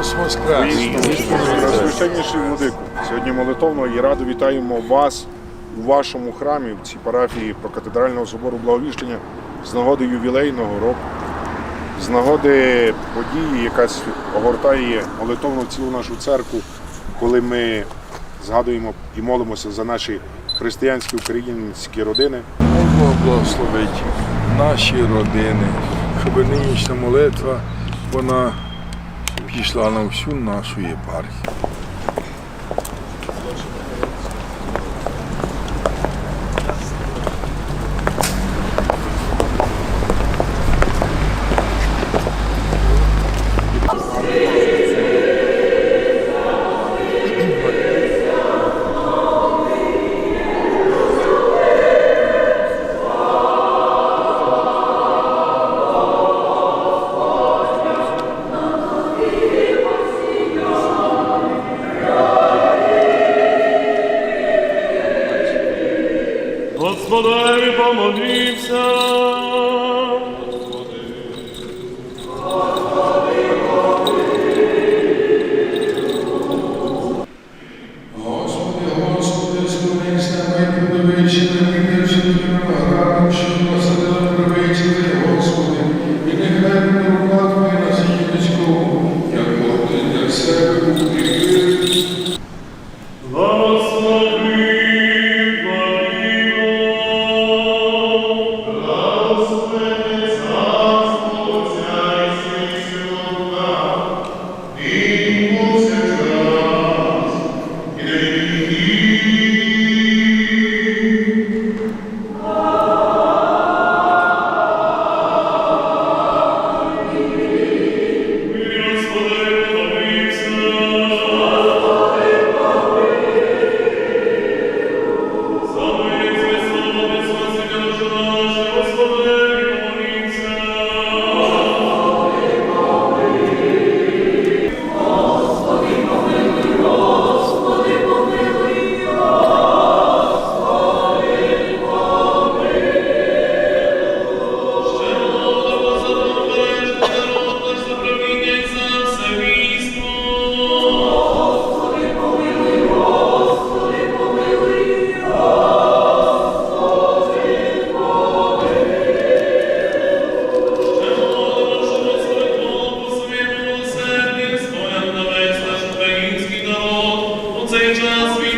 Христос Воскрес! Найсвященніший владику. Сьогодні молитовно і радо вітаємо вас у вашому храмі в цій парафії прокатедрального собору Благовіщення з нагоди ювілейного року, з нагоди події, яка огортає молитовно цілу нашу церкву, коли ми згадуємо і молимося за наші християнські українські родини. Бог благословить наші родини, щоб нинішня молитва вона пішла на всю нашу єпархію. Господи, помолився. Господи, Господи, Господи, зупинись на мене, подивичі, припинивши грану, що посадили Господи, і нехай не на сім'ячку, як Бог, як себе, Господи. цей час.